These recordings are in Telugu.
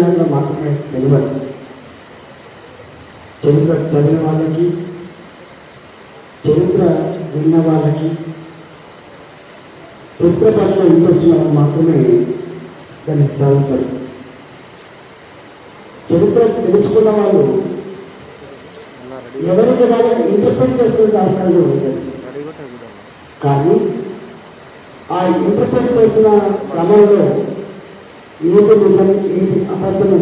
నాయకులు మాత్రమే తెలియదు. చరిత్ర చదివిన వాళ్ళకి చరిత్ర విన్న వాళ్ళకి చరిత్ర పట్ల ఇంట్రెస్ట్ ఉన్న మాత్రమే దాన్ని చదువుతారు. చరిత్ర తెలుసుకున్న వాళ్ళు ఎవరికి వాళ్ళకి ఇంటర్ప్రిట్ చేసుకునే ఆస్కారం ఉంటుంది కానీ ఆ ఇంటర్ప్రిట్ చేస్తున్న క్రమంలో ఏది నిజం ఏది అబద్ధము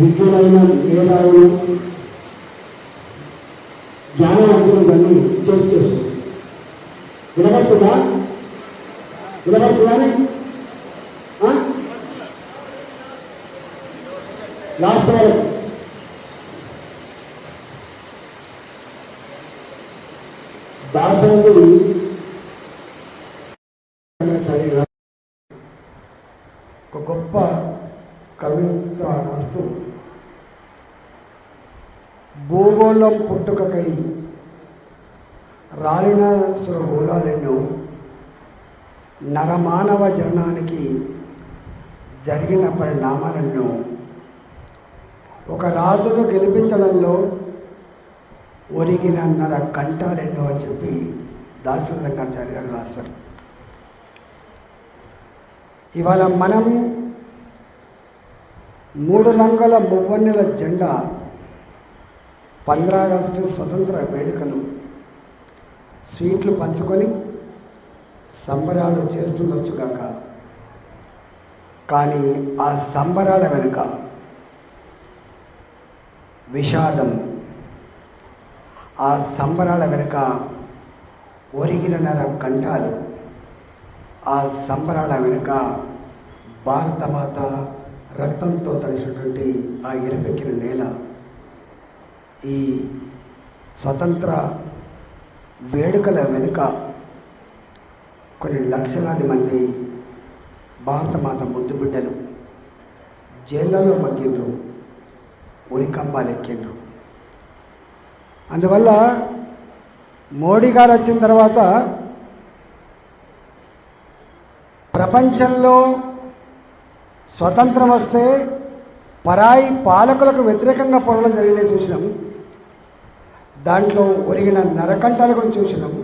విద్యులైన మేధావులు జ్ఞానవంతులు దాన్ని చేర్చేస్తుంది. వినబడుతుందా? వినబడుతుందానే? లాస్ట్ వరకు. భూగోళం పుట్టుకకై రాలిన సురగోళాలెన్నో నరమానవ జననానికి జరిగిన పరిణామాలను ఒక రాజును గెలిపించడంలో ఒరిగిన నర కంఠాలెన్నో అని చెప్పి దాసరి రంగాచార్య గారు రాస్తారు ఇవాళ మనం మూడు రంగుల మువ్వన్నెల జెండా పంద్రా ఆగస్టు స్వతంత్ర వేడుకలు. స్వీట్లు పంచుకొని సంబరాలు చేస్తుండొచ్చు కాక. కానీ ఆ సంబరాల వెనుక విషాదం. ఆ సంబరాల వెనుక ఒరిగిన కంఠాలు. ఆ సంబరాల వెనుక భారతమాత రక్తంతో తడిసినటువంటి ఆ ఎరుపెక్కిన నేల. ఈ స్వతంత్ర వేడుకల వెనుక కొన్ని లక్షలాది మంది భారతమాత ముద్దు బిడ్డలు జైళ్ళలో మగ్గిండ్రు ఉరికంబాలు ఎక్కిండ్రు. అందువల్ల మోడీ గారు వచ్చిన తర్వాత ప్రపంచంలో స్వతంత్రం వస్తే పరాయి పాలకులకు వ్యతిరేకంగా పొరడం జరిగిన చూసినాం. దాంట్లో ఒరిగిన నరకంటాలు కూడా చూసినాం.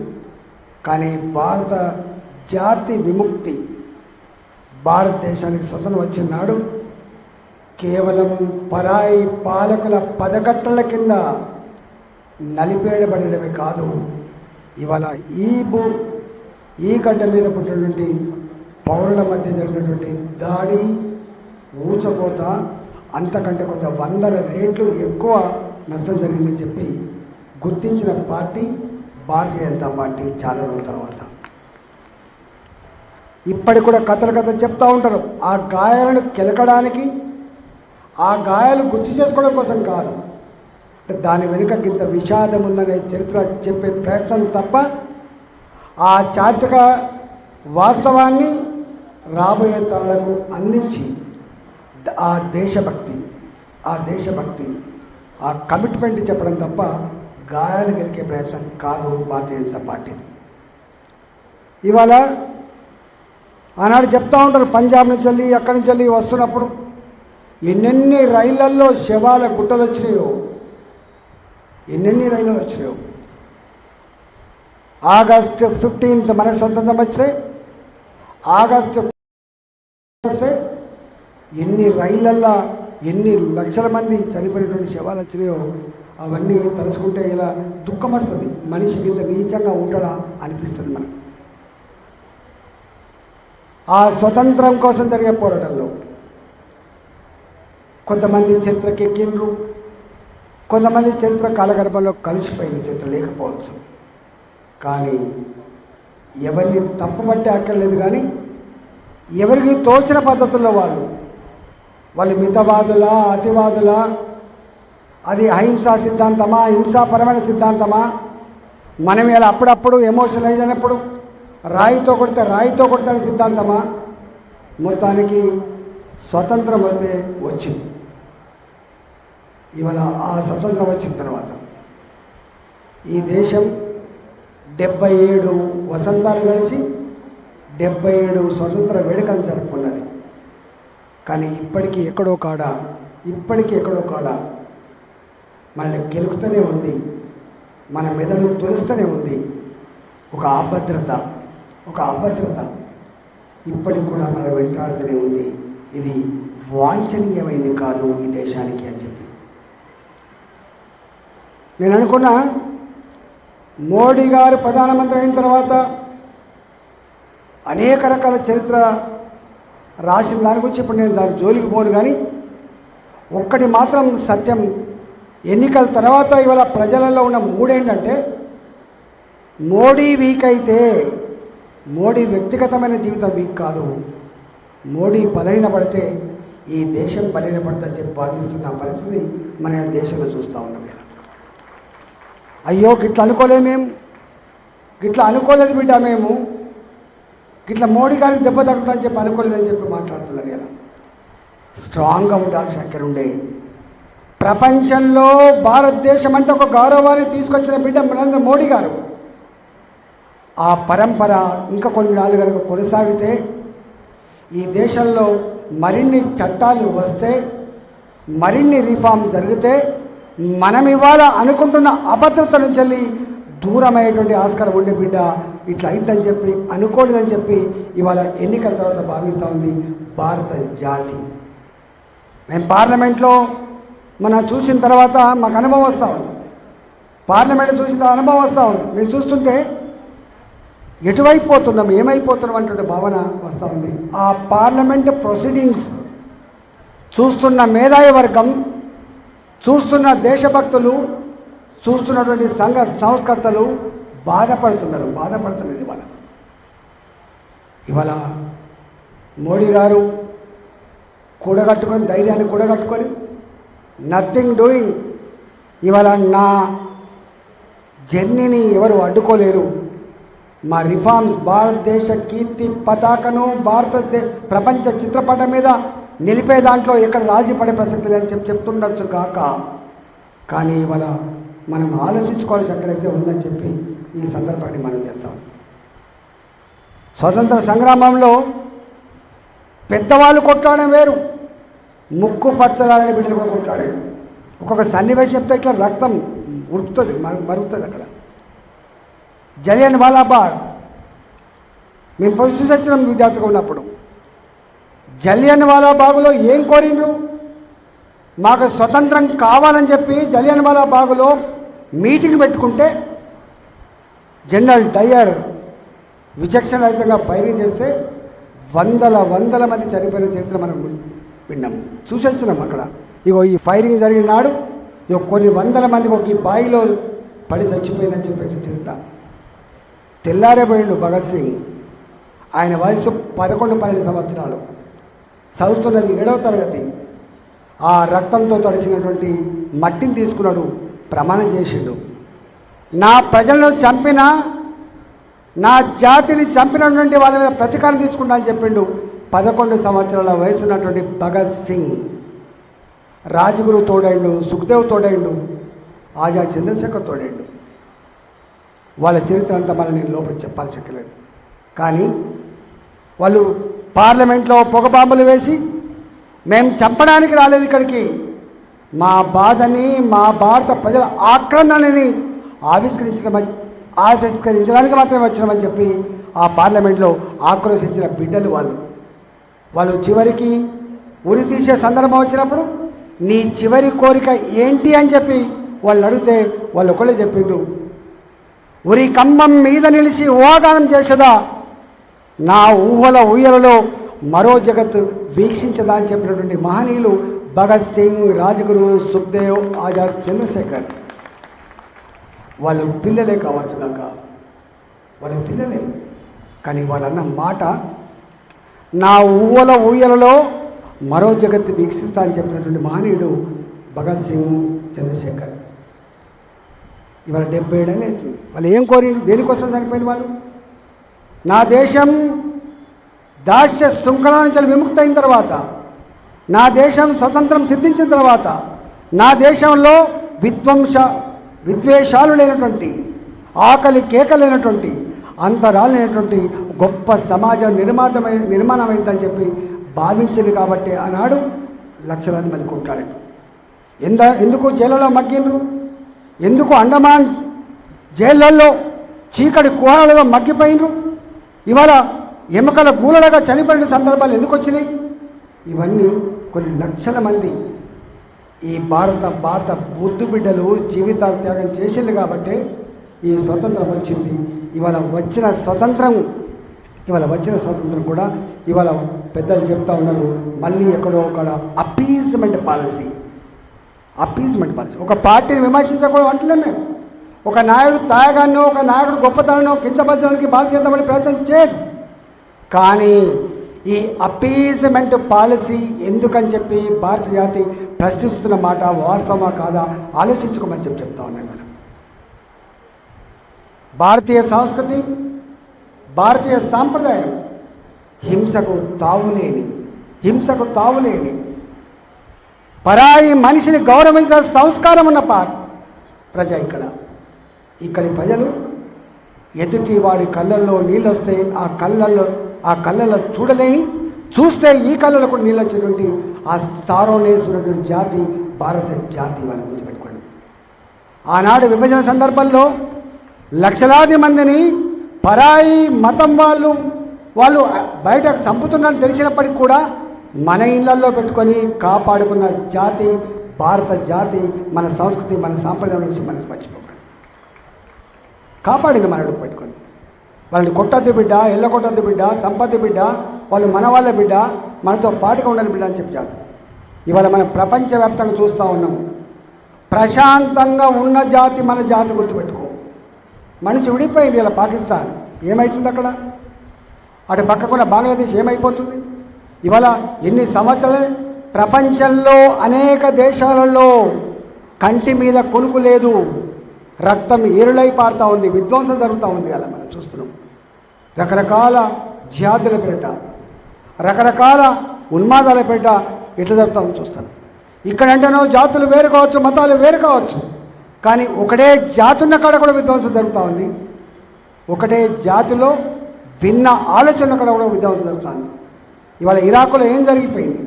కానీ భారత జాతి విముక్తి భారతదేశానికి స్వతంత్రం వచ్చిన నాడు కేవలం పరాయి పాలకుల పదకట్టల కింద నలిపేయబడమే కాదు. ఇవాళ ఈ భూ ఈ గడ్డ మీద పుట్టినటువంటి పౌరుల మధ్య జరిగినటువంటి దాడి ఊచకోత అంతకంటే కొంత వందల రేట్లు ఎక్కువ నష్టం జరిగిందని చెప్పి గుర్తించిన పార్టీ భారతీయ జనతా పార్టీ చాలా రోజుల తర్వాత. ఇప్పటికి కూడా కథలు కథలు చెప్తూ ఉంటారు. ఆ గాయాలను కెలకడానికి ఆ గాయాలు గుర్తు చేసుకోవడం కోసం కాదు. దాని వెనుక ఇంత విషాదం ఉందనే చరిత్ర చెప్పే ప్రయత్నం తప్ప ఆ చారిత్రక వాస్తవాన్ని రాబోయే తరాలకు అందించి ఆ దేశభక్తి ఆ దేశభక్తి ఆ కమిట్మెంట్ చెప్పడం తప్ప గాయాలు గెలికే ప్రయత్నం కాదు భారతీయ జనతా పార్టీది. ఇవాళ ఆనాడు చెప్తా ఉంటారు పంజాబ్ నుంచి వెళ్ళి అక్కడి నుంచి వెళ్ళి వస్తున్నప్పుడు ఎన్నెన్ని రైళ్ళల్లో శవాల గుట్టలు వచ్చినాయో ఎన్నెన్ని రైళ్ళు వచ్చినాయో. ఆగస్ట్ ఫిఫ్టీన్త్ మనకు స్వతంత్రం వస్తే ఆగస్ట్ వస్తే ఎన్ని రైళ్ళల్లో ఎన్ని లక్షల మంది చనిపోయినటువంటి శవాలు వచ్చినాయో అవన్నీ తలుచుకుంటే ఇలా దుఃఖం వస్తుంది మనిషి కింద నీచంగా ఉంటాడా అనిపిస్తుంది మనకు. ఆ స్వతంత్రం కోసం జరిగే పోరాటంలో కొంతమంది చరిత్రకెక్కిండ్రు కొంతమంది చరిత్ర కాలగర్భంలో కలిసిపోయిన చరిత్ర లేకపోవచ్చు. కానీ ఎవరిని తప్పుపట్టే అక్కర్లేదు కానీ ఎవరికి తోచిన పద్ధతుల్లో వాళ్ళు వాళ్ళు మితవాదులా అతివాదులా అది అహింసా సిద్ధాంతమా హింసాపరమైన సిద్ధాంతమా? మనం ఇలా అప్పుడప్పుడు ఎమోషనలైజ్ అయినప్పుడు రాయితో కొడితే రాయితో కొడతాని సిద్ధాంతమా? మొత్తానికి స్వతంత్రం అయితే వచ్చింది. ఇవాళ ఆ స్వతంత్రం వచ్చిన తర్వాత ఈ దేశం డెబ్బై ఏడు వసంతాలు కలిసి డెబ్బై ఏడు స్వతంత్ర వేడుకలు జరుపుకున్నది. కానీ ఇప్పటికీ ఎక్కడో కాడ ఇప్పటికీ ఎక్కడో కాడ మనల్ని గెలుకుతూనే ఉంది. మన మెదడు తులుస్తూనే ఉంది. ఒక అభద్రత ఒక అభద్రత ఇప్పటికి కూడా మన వెంటాడుతూనే ఉంది. ఇది వాంఛనీయమైంది కాదు ఈ దేశానికి అని చెప్పి. నేను అనుకున్నా మోడీ గారు ప్రధానమంత్రి అయిన తర్వాత అనేక రకాల చరిత్ర రాసిన దాని గురించి ఇప్పుడు నేను దాని జోలికి పోను కానీ ఒక్కటి మాత్రం సత్యం ఎన్నికల తర్వాత ఇవాళ ప్రజలలో ఉన్న మూడేంటంటే మోడీ వీక్ అయితే మోడీ వ్యక్తిగతమైన జీవితం వీక్ కాదు. మోడీ బలహీన పడితే ఈ దేశం బలహీన పడుతుందని చెప్పి భావిస్తున్న పరిస్థితి మన దేశంలో చూస్తూ ఉన్నాం ఇలా అయ్యో గిట్ల అనుకోలేమేం గిట్లా గిట్ల అనుకోలేదు బిడ్డ మేము. గిట్ల మోడీ గారికి దెబ్బ తగ్గుతుందని చెప్పి అనుకోలేదని చెప్పి మాట్లాడుతున్నారు ఇలా స్ట్రాంగ్గా ఉండాల్సిన అక్కడ ఉండేవి ప్రపంచంలో భారతదేశం అంటే ఒక గౌరవాన్ని తీసుకొచ్చిన బిడ్డ నరేంద్ర మోడీ గారు. ఆ పరంపర ఇంకా కొన్ని నాలుగు కనుక కొనసాగితే ఈ దేశంలో మరిన్ని చట్టాలు వస్తే మరిన్ని రిఫార్మ్ జరిగితే మనం ఇవాళ అనుకుంటున్న అభద్రత నుంచి వెళ్ళి దూరమయ్యేటువంటి ఆస్కారం ఉండే బిడ్డ ఇట్లా అయిద్దని చెప్పి అనుకోలేదని చెప్పి ఇవాళ ఎన్నికల తర్వాత భావిస్తూ ఉంది భారత జాతి. మేము పార్లమెంట్లో మనం చూసిన తర్వాత మాకు అనుభవం వస్తూ ఉంది. పార్లమెంట్ చూసిన అనుభవం వస్తూ ఉంది. మేము చూస్తుంటే ఎటువైపు పోతున్నాం ఏమైపోతున్నాం అంటే భావన వస్తూ ఉంది. ఆ పార్లమెంట్ ప్రొసీడింగ్స్ చూస్తున్న మేధావి వర్గం చూస్తున్న దేశభక్తులు చూస్తున్నటువంటి సంఘ సంస్కర్తలు బాధపడుతున్నారు బాధపడుతున్నారు ఇవాళ. ఇవాళ మోడీ గారు కూడగట్టుకొని ధైర్యాన్ని కూడగట్టుకొని నథింగ్ డూయింగ్ ఇవాళ నా జర్నీని ఎవరు అడ్డుకోలేరు. మా రిఫార్మ్స్ భారతదేశ కీర్తి పతాకను భారతదే ప్రపంచ చిత్రపటం మీద నిలిపే దాంట్లో ఎక్కడ రాజీ పడే ప్రసక్తి లేదని చెప్పి చెప్తుండొచ్చు కాక. కానీ ఇవాళ మనం ఆలోచించుకోవాల్సి ఎక్కడైతే ఉందని చెప్పి ఈ సందర్భాన్ని మనం చేస్తాం. స్వతంత్ర సంగ్రామంలో పెద్దవాళ్ళు కొట్లాడడం వేరు. ముక్కు పచ్చదాలని బిడ్డలు కొనుక్కుంటాడు ఒక్కొక్క సన్నివేశం చెప్తే ఇట్లా రక్తం ఉరుకుతుంది మరుగుతుంది అక్కడ. జలియన్ వాలాబాగ్ మేము పోయి వచ్చినాం విద్యార్థిగా ఉన్నప్పుడు జలియన్ వాలాబాగులో ఏం కోరిండ్రు? మాకు స్వతంత్రం కావాలని చెప్పి జలియన్ వాలాబాగులో మీటింగ్ పెట్టుకుంటే జనరల్ డయర్ విచక్షణ రహితంగా ఫైరింగ్ చేస్తే వందల వందల మంది చనిపోయిన చరిత్ర మనం విన్నాం. చూసి వచ్చినాం అక్కడ. ఇగో ఈ ఫైరింగ్ జరిగిన నాడు ఇగో కొన్ని వందల మంది ఒక ఈ బాయిలో పడి చచ్చిపోయిందని చెప్పే చరిత్ర తెల్లారేపోయిండు భగత్ సింగ్. ఆయన వయసు పదకొండు పన్నెండు సంవత్సరాలు. చదువుతున్నది ఏడవ తరగతి. ఆ రక్తంతో తడిసినటువంటి మట్టిని తీసుకున్నాడు ప్రమాణం చేసిండు. నా ప్రజలను చంపిన నా జాతిని చంపినటువంటి వాళ్ళ మీద ప్రతీకారం తీసుకుంటా అని చెప్పిండు. పదకొండు సంవత్సరాల వయసు ఉన్నటువంటి భగత్ సింగ్ రాజగురు తోడైండు సుఖదేవ్ తోడైండు ఆజా చంద్రశేఖర్ తోడైండు. వాళ్ళ చరిత్ర అంతా మనం నేను లోపల చెప్పాల్సి కానీ వాళ్ళు పార్లమెంట్లో పొగ బాంబులు వేసి మేము చంపడానికి రాలేదు ఇక్కడికి. మా బాధని మా భారత ప్రజల ఆక్రందనని ఆవిష్కరించడం ఆవిష్కరించడానికి మాత్రమే వచ్చినామని చెప్పి ఆ పార్లమెంట్లో ఆక్రోశించిన బిడ్డలు వాళ్ళు. వాళ్ళు చివరికి ఉరి తీసే సందర్భం వచ్చినప్పుడు నీ చివరి కోరిక ఏంటి? అని చెప్పి వాళ్ళు అడిగితే వాళ్ళు ఒకళ్ళు చెప్పిండ్రు. ఉరి కంబం మీద నిలిచి ఓదానం చేసదా? నా ఊహల ఊయలలో మరో జగత్ వీక్షించదా? అని చెప్పినటువంటి మహనీయులు భగత్ సింగ్ రాజగురు సుఖదేవ్ ఆజాద్ చంద్రశేఖర్. వాళ్ళు పిల్లలే కావచ్చు కాక వాళ్ళ పిల్లలే. కానీ వాళ్ళన్న మాట నా ఊవల ఊయలలో మరో జగత్తు వీక్షిస్తా అని చెప్పినటువంటి మహనీయుడు భగత్ సింగ్ చంద్రశేఖర్. ఇవాళ డెబ్బై ఏడేళ్ళు అవుతుంది. వాళ్ళు ఏం కోరి దేనికోసం చనిపోయిన వాళ్ళు? నా దేశం దాస్య శృంఖల నుంచి విముక్త అయిన తర్వాత నా దేశం స్వతంత్రం సిద్ధించిన తర్వాత నా దేశంలో విధ్వంస విద్వేషాలు లేనటువంటి ఆకలి కేకలేనటువంటి అంతరాలైనటువంటి గొప్ప సమాజం నిర్మాతమై నిర్మాణమైందని చెప్పి భావించింది కాబట్టి ఆనాడు లక్షలాది మంది కొట్లాడారు. ఎంద ఎందుకు జైళ్ళలో మగ్గిండ్రు? ఎందుకు అండమాన్ జైళ్ళల్లో చీకటి కుహాలలో మగ్గిపోయినరు ఇవాళ ఎముకల గూలడగా చనిపోయిన సందర్భాలు ఎందుకు వచ్చినాయి? ఇవన్నీ కొన్ని లక్షల మంది ఈ భారత భారత బుద్ధు బిడ్డలు జీవితాలు త్యాగం చేసింది కాబట్టి ఈ స్వతంత్రం వచ్చింది. ఇవాళ వచ్చిన స్వతంత్రం ఇవాళ వచ్చిన స్వతంత్రం కూడా ఇవాళ పెద్దలు చెప్తా ఉన్నారు మళ్ళీ ఎక్కడో ఒక అపీజ్మెంట్ పాలసీ. Appeasement policy. ఒక పార్టీని విమర్శించకూడదు అంటున్నాం మేము ఒక నాయుడు తాయగాన్నో ఒక నాయకుడు గొప్పతనాన్ని కించపరచడానికి బాధ్యతపడి ప్రయత్నం చేయదు. కానీ ఈ అపీజ్మెంట్ పాలసీ ఎందుకని చెప్పి భారత జాతి ప్రశ్నిస్తున్న మాట వాస్తవమా కాదా ఆలోచించుకోమని చెప్పి చెప్తా ఉన్నాను భారతీయ సంస్కృతి భారతీయ సాంప్రదాయం హింసకు తావులేని హింసకు తావులేని పరాయి మనిషిని గౌరవించే సంస్కారం ఉన్న పా ప్రజ ఇక్కడ. ఇక్కడి ప్రజలు ఎదుటి వాడి కళ్ళల్లో నీళ్ళు వస్తే ఆ కళ్ళల్లో ఆ కళ్ళల్లో చూడలేని చూస్తే ఈ కళ్ళలో కూడా నీళ్ళు వచ్చేటువంటి ఆ సారోనేసినటువంటి జాతి భారత జాతి వాళ్ళని గుర్తుపెట్టుకోండి. ఆనాడు విభజన సందర్భంలో లక్షలాది మందిని పరాయి మతం వాళ్ళు వాళ్ళు బయట చంపుతున్నారని తెలిసినప్పటికీ కూడా మన ఇళ్ళలో పెట్టుకొని కాపాడుకున్న జాతి భారత జాతి మన సంస్కృతి మన సాంప్రదాయం నుంచి మనం మర్చిపోకండి. కాపాడింది మనకు పెట్టుకొని. వాళ్ళని కొట్టద్దు బిడ్డ ఎల్ల కొట్టద్దు బిడ్డ చంపద్దు బిడ్డ వాళ్ళు మన వాళ్ళ బిడ్డ మనతో పాటుగా ఉండాలి బిడ్డ అని చెప్పాడు ఇవాళ మనం ప్రపంచవ్యాప్తంగా చూస్తూ ఉన్నాము ప్రశాంతంగా ఉన్న జాతి మన జాతి గుర్తుపెట్టుకో. మనిషి విడిపోయింది ఇలా పాకిస్తాన్. ఏమవుతుంది అక్కడ? అటు పక్కకున్న బంగ్లాదేశ్ ఏమైపోతుంది? ఇవాళ ఎన్ని సంవత్సరాలు ప్రపంచంలో అనేక దేశాలలో కంటి మీద కొనుకు లేదు. రక్తం ఏరులై పారుతూ ఉంది. విధ్వంసం జరుగుతూ ఉంది అలా మనం చూస్తున్నాం. రకరకాల జిహాదుల పేరిట రకరకాల ఉన్మాదాల పేరిట ఇట్లా జరుగుతామో చూస్తాను ఇక్కడంటేనో జాతులు వేరు కావచ్చు మతాలు వేరు కావచ్చు. కానీ ఒకటే జాతి ఉన్న కాడ కూడా విధ్వంసం జరుగుతూ ఉంది. ఒకటే జాతిలో భిన్న ఆలోచన కాడ కూడా విధ్వంసం జరుగుతుంది ఇవాళ ఇరాకులో ఏం జరిగిపోయింది?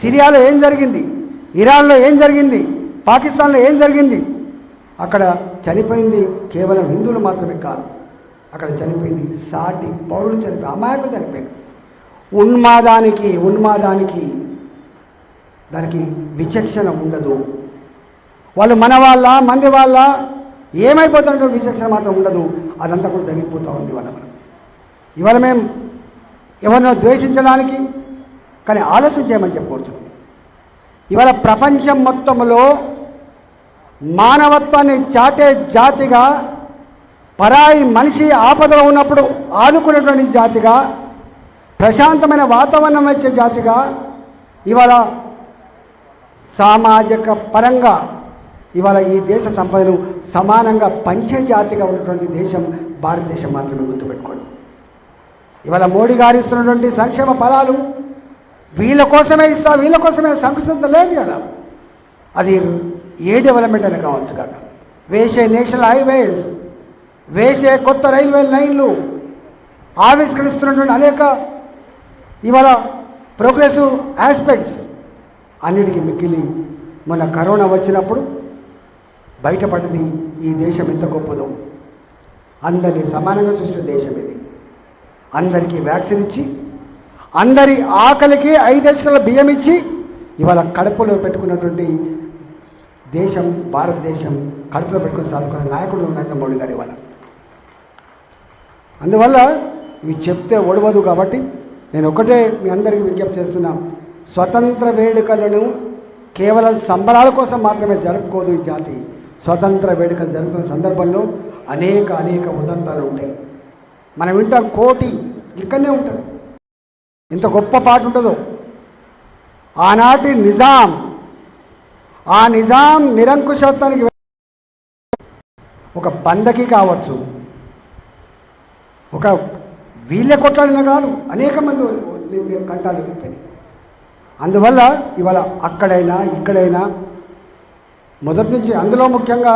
సిరియాలో ఏం జరిగింది? ఇరాన్లో ఏం జరిగింది? పాకిస్తాన్లో ఏం జరిగింది? అక్కడ చనిపోయింది కేవలం హిందువులు మాత్రమే కాదు. అక్కడ చనిపోయింది సాటి పౌరులు చనిపోయి అమాయకులు చనిపోయింది ఉన్మాదానికి ఉన్మాదానికి దానికి విచక్షణ ఉండదు. వాళ్ళు మన వాళ్ళ మంది వాళ్ళ ఏమైపోతున్నట్టు విచక్షణ మాత్రం ఉండదు. అదంతా కూడా జరిగిపోతూ ఉంది వాళ్ళ మనం. ఇవాళ మేము ఎవరినో ద్వేషించడానికి కానీ ఆలోచన చేయమని ఇవాళ ప్రపంచం మొత్తంలో మానవత్వాన్ని చాటే జాతిగా పరాయి మనిషి ఆపదలో ఉన్నప్పుడు ఆదుకునేటువంటి జాతిగా ప్రశాంతమైన వాతావరణం ఇచ్చే జాతిగా ఇవాళ సామాజిక పరంగా ఇవాళ ఈ దేశ సంపదను సమానంగా పంచే జాతిగా ఉన్నటువంటి దేశం భారతదేశం మాత్రమే గుర్తుపెట్టుకోండి. ఇవాళ మోడీ గారు ఇస్తున్నటువంటి సంక్షేమ ఫలాలు వీళ్ళ కోసమే ఇస్తా వీళ్ళ కోసమే సంకుచితం లేదు కదా. అది ఏ డెవలప్మెంట్ అని కావచ్చు కాక. వేసే నేషనల్ హైవేస్ వేసే కొత్త రైల్వే లైన్లు ఆవిష్కరిస్తున్నటువంటి అనేక ఇవాళ ప్రోగ్రెసివ్ ఆస్పెక్ట్స్ అన్నిటికీ మిక్కిలి. మన కరోనా వచ్చినప్పుడు బయటపడింది ఈ దేశం ఎంత గొప్పదో. అందరినీ సమానంగా చూసిన దేశం ఇది. అందరికీ వ్యాక్సిన్ ఇచ్చి అందరి ఆకలికి ఐదేశాల బియ్యం ఇచ్చి ఇవాళ కడుపులో పెట్టుకున్నటువంటి దేశం భారతదేశం కడుపులో పెట్టుకుని సాధుకునే నాయకుడు నరేంద్ర మోడీ గారు ఇవాళ. అందువల్ల ఇవి చెప్తే ఒడవదు కాబట్టి నేను ఒకటే మీ అందరికీ విజ్ఞప్తి చేస్తున్నా. స్వతంత్ర వేడుకలను కేవలం సంబరాల కోసం మాత్రమే జరుపుకోదు ఈ జాతి. స్వతంత్ర వేడుకలు జరుగుతున్న సందర్భంలో అనేక అనేక ఉదంతాలు ఉంటాయి. మనం వింటాం కోటి ఇక్కడనే ఉంటుంది. ఇంత గొప్ప పాట ఉంటుందో? ఆనాటి నిజాం ఆ నిజాం నిరంకుశత్వానికి ఒక బందకి కావచ్చు. ఒక వీళ్ళ కొట్లాడిన కాదు అనేక మంది కంటాలు వెళ్ళిపోయినాయి అందువల్ల ఇవాళ అక్కడైనా ఇక్కడైనా మొదటి నుంచి అందులో ముఖ్యంగా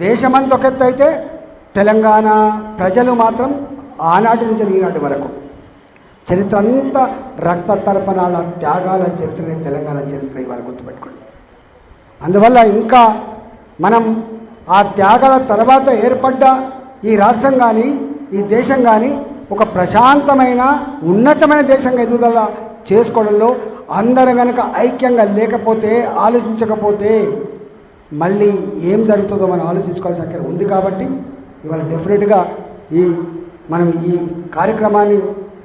దేశమంతా ఒక ఎత్తు అయితే తెలంగాణ ప్రజలు మాత్రం ఆనాటి నుంచి ఈనాటి వరకు చరిత్ర అంతా రక్త తర్పణాల త్యాగాల చరిత్రనే తెలంగాణ చరిత్ర ఇవాళ గుర్తుపెట్టుకోండి. అందువల్ల ఇంకా మనం ఆ త్యాగాల తర్వాత ఏర్పడ్డ ఈ రాష్ట్రం కానీ ఈ దేశం కానీ ఒక ప్రశాంతమైన ఉన్నతమైన దేశంగా ఎదుగుదల చేసుకోవడంలో అందరం కనుక ఐక్యంగా లేకపోతే ఆలోచించకపోతే మళ్ళీ ఏం జరుగుతుందో మనం ఆలోచించుకోవాల్సిన అక్కడ ఉంది కాబట్టి ఇవాళ డెఫినెట్గా ఈ మనం ఈ కార్యక్రమాన్ని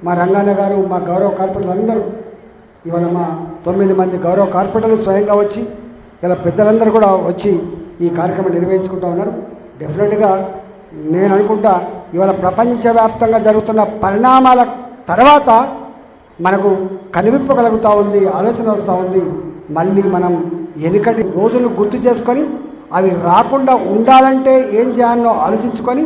మా రంగాన్న గారు మా గౌరవ కార్పొరేటర్లు అందరూ ఇవాళ మా తొమ్మిది మంది గౌరవ కార్పొరేటర్లు స్వయంగా వచ్చి ఇలా పెద్దలందరూ కూడా వచ్చి ఈ కార్యక్రమం నిర్వహించుకుంటూ ఉన్నారు. డెఫినెట్గా నేను అనుకుంటా ఇవాళ ప్రపంచవ్యాప్తంగా జరుగుతున్న పరిణామాల తర్వాత మనకు కనివిప్పు కలుగుతూ ఉంది ఆలోచన వస్తూ ఉంది. మళ్ళీ మనం వెనుకటి రోజులు గుర్తు చేసుకొని అవి రాకుండా ఉండాలంటే ఏం చేయాలో ఆలోచించుకొని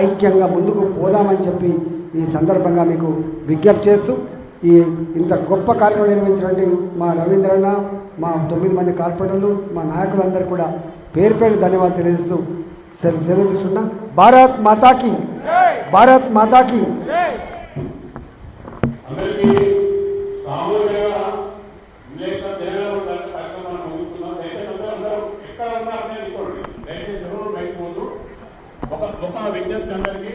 ఐక్యంగా ముందుకు పోదామని చెప్పి ఈ సందర్భంగా మీకు విజ్ఞప్తి చేస్తూ ఈ ఇంత గొప్ప కార్యక్రమం నిర్వహించినటువంటి మా రవీంద్రన్న మా తొమ్మిది మంది కార్పొరేటర్లు మా నాయకులందరూ కూడా పేరు పేరు ధన్యవాదాలు తెలియజేస్తూ సెలవు తీసుకున్నా. భారత్ మాతాకి భారత్ మాతాకి అందరికీ సామూహికంగా విలేకరుల జనరల్ ఉండాలని కార్యక్రమాన్ని ముగిస్తున్నాం దయచేసి అందరూ అందరూ ఎక్కడ ఉన్నా అక్కడే తీసుకోండి దయచేసి ఎవరు బయట పోదు ఒక ఒక విజ్ఞప్తి అందరికీ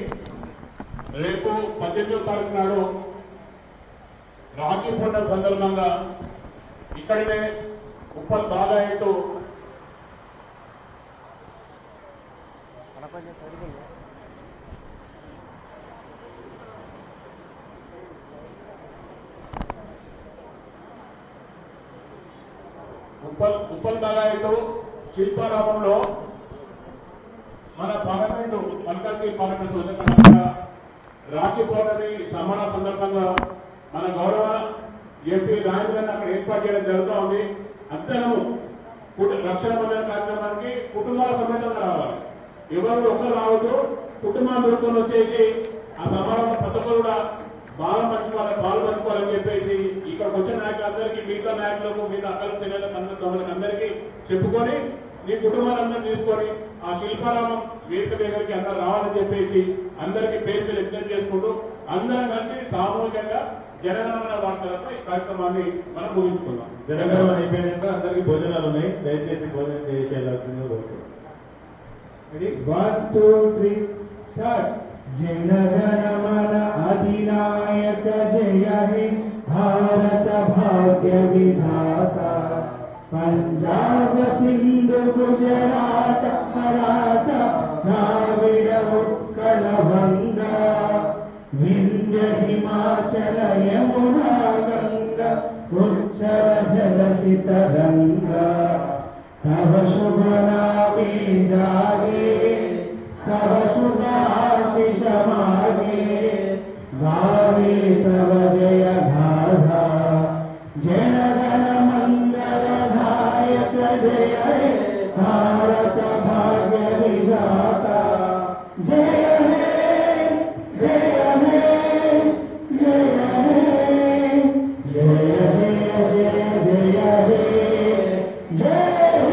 రేపు పద్దెనిమిదో తారీఖు నాడు రాఖీ పండుగ సందర్భంగా ఇక్కడనే ఉప్పల్ బాగాయట్టు ఉప్పల్ ఉప్పల్ బాగాయట్టు శిల్పారామంలో మన పార్లమెంటు పలకల్కి పార్లమెంటు ఉదయకరంగా రాఖీ పౌర్ణమి సమాన సందర్భంగా మన గౌరవ ఎంపీ రాజధాని అక్కడ ఏర్పాటు చేయడం జరుగుతూ ఉంది అందరము రక్షాబంధన రక్షణ బంధన కార్యక్రమానికి కుటుంబాల సమేతంగా రావాలి. ఎవరు ఒక్కరు రావద్దు కుటుంబాలు దొరుకుని వచ్చేసి ఆ సమారంభం ప్రతి కూడా బాల పంచుకోవాలి పాలు పంచుకోవాలని చెప్పేసి ఇక్కడికి వచ్చిన నాయకులందరికీ మిగతా నాయకులకు మిగతా అక్కల తెలియదు అందరికీ చెప్పుకొని మీ కుటుంబాలందరూ తీసుకొని ఆ శిల్పారామం వేదిక దగ్గరికి అందరూ రావాలని చెప్పేసి అందరికీ పేరు పేరు విజ్ఞప్తి చేసుకుంటూ అందరం కలిసి సామూహికంగా జనగణమన వార్తలతో ఈ కార్యక్రమాన్ని మనం ముగించుకుందాం. జనగణమన అయిపోయినాక అందరికి భోజనాలు ఉన్నాయి. దయచేసి భోజనం వన్ టూ త్రీ స్టార్ట్ జనగణమన అధినాయక జయ హే భారత భాగ్య విధాత. पञ्जाब सिन्धु गुजरात परात राविर उत्कल गङ्गा विन्द हिमाचल यमुना गङ्ग गङ्गल जलचितरङ्गे तव सुभाषिषमागे जागे तव जय गाधा जनगन मङ्गल जय भारत भाग्य विधाता जय